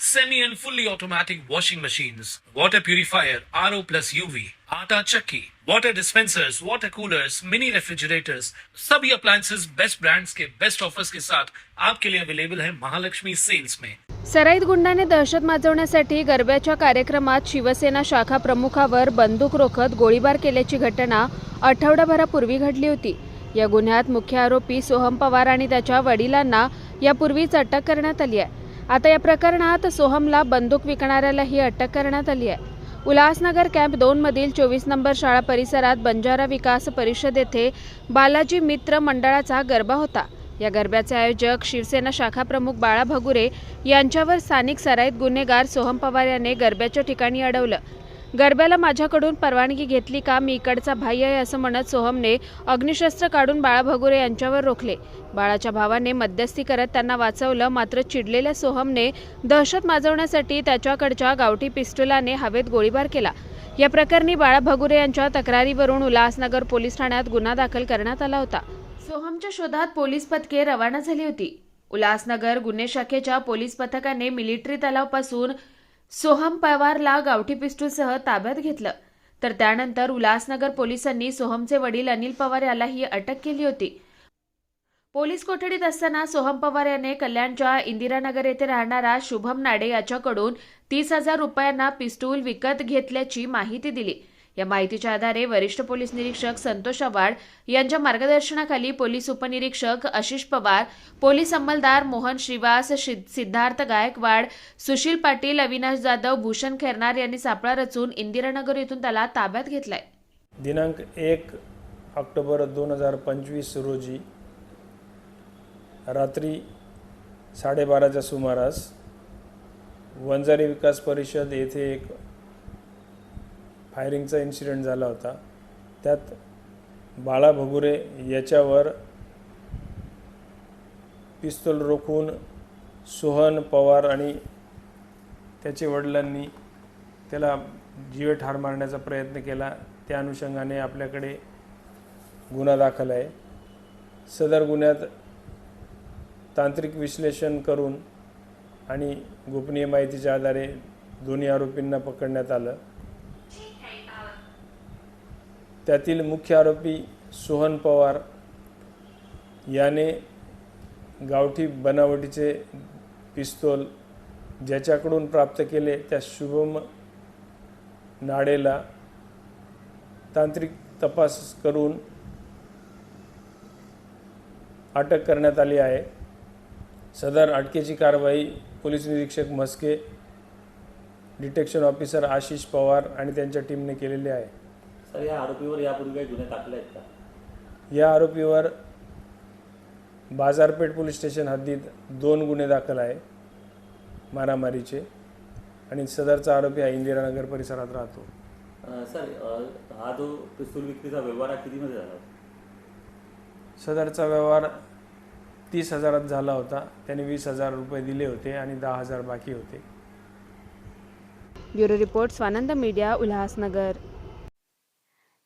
semi and fully automatic washing machines, water purifier, RO plus UV, आटा चक्की, water dispensers, water coolers, mini refrigerators, सभी appliances. Best brands के best offers के साथ आपके लिए अवेलेबल है महालक्ष्मी सेल्स में सराईत गुंडाने दहशत माजवण्यासाठी गरब्याच्या कार्यक्रमात शिवसेना शाखा प्रमुखावर बंदूक रोखत गोळीबार केल्याची घटना आठवडाभरापूर्वी घडली होती. या गुन्ह्यात मुख्य आरोपी सोहम पवार आणि त्याच्या वडिलांना यापूर्वीच अटक करण्यात आली आहे. आता या प्रकरणात सोहमला बंदूक विकणाऱ्यालाही अटक करण्यात आली आहे. उल्हासनगर कॅम्प दोन मधील चोवीस नंबर शाळा परिसरात बंजारा विकास परिषद येथे बालाजी मित्र मंडळाचा गरबा होता. या गरब्याचे आयोजक शिवसेना शाखा प्रमुख बाळा भगुरे यांच्यावर स्थानिक सराईत गुन्हेगार सोहम पवार याने गरब्याच्या ठिकाणी अडवलं. गरब्याला माझ्याकडून परवानगी घेतली का? मी इकडचा भाई आहे असं म्हणत सोहमने अग्निशस्त्र काढून बाळा भगुरे यांच्यावर रोखले. बाळाच्या भावाने मध्यस्थी करत त्यांना वाचवलं. मात्र चिडलेल्या सोहमने दहशत माजवण्यासाठी त्याच्याकडच्या गावठी पिस्टुलाने हवेत गोळीबार केला. या प्रकरणी बाळा भगुरे यांच्या तक्रारीवरून उल्हासनगर पोलीस ठाण्यात गुन्हा दाखल करण्यात आला होता. सोहमच्या शोधात पोलीस पथके रवाना झाली होती. उल्हासनगर गुन्हे शाखेच्या पोलीस पथकाने मिलिटरी तलावपासून सोहम पवारला गावठी पिस्टूलसह ताब्यात घेतलं. तर त्यानंतर उल्हासनगर पोलिसांनी सोहमचे वडील अनिल पवार यालाही अटक केली होती. पोलीस कोठडीत असताना सोहम पवार याने कल्याणच्या इंदिरानगर येथे राहणारा शुभम नाडे याच्याकडून तीस हजार रुपयांना पिस्तूल विकत घेतल्याची माहिती दिली. या माहितीच्या आधारे वरिष्ठ पोलीस निरीक्षक संतोष आव्हाड यांच्या मार्गदर्शनाखाली पोलीस उपनिरीक्षक आशिष पवार पोलीस अंमलदार मोहन श्रीवास शि- सिद्धार्थ गायकवाड सुशील पाटील अविनाश जाधव भूषण खेरनार यांनी सापळा रचून इंदिरानगर येथून त्याला ताब्यात घेतलाय. दिनांक एक ऑक्टोबर दोन हजार पंचवीस रोजी रात्री साडेबाराच्या सुमारास वंजारी विकास परिषद येथे एक फायरिंगचा इन्सिडेंट झाला होता. त्यात बाळा भगुरे याच्यावर पिस्तूल रोखून सोहन पवार आणि त्याच्या वडिलांनी त्याला जीवे ठार मारण्याचा प्रयत्न केला. त्या अनुषंगाने आपल्याकडे गुन्हा दाखल आहे. सदर गुन्ह्यात तांत्रिक विश्लेषण करून आणि गोपनीय माहितीच्या आधारे दोन्ही आरोपींना पकडण्यात आलं. त्यातील मुख्य आरोपी सोहन पवार याने गावठी बनावटीचे पिस्तोल ज्याच्याकडून प्राप्त केले त्या शुभम नाडेला तांत्रिक तपास करून अटक करण्यात आली आहे. सदर अटकेची कारवाई पोलीस निरीक्षक म्हस्के डिटेक्शन ऑफिसर आशिष पवार आणि त्यांच्या टीमने केलेली आहे. सर या आरोपीवर यापूर्वी काही गुन्हे दाखल आहेत का? या आरोपीवर बाजारपेठ पोलीस स्टेशन हद्दीत दोन गुन्हे दाखल आहे मारामारीचे. आणि सदरचा आरोपी हा इंदिरानगर परिसरात राहतो. सर हा जो पिस्तूल विक्रीचा व्यवहार हा कितीमध्ये झाला? सदरचा व्यवहार तीस हजारात झाला होता. त्याने वीस हजार रुपये दिले होते आणि दहा हजार बाकी होते. Bureau report Swanand media Ulhasnagar.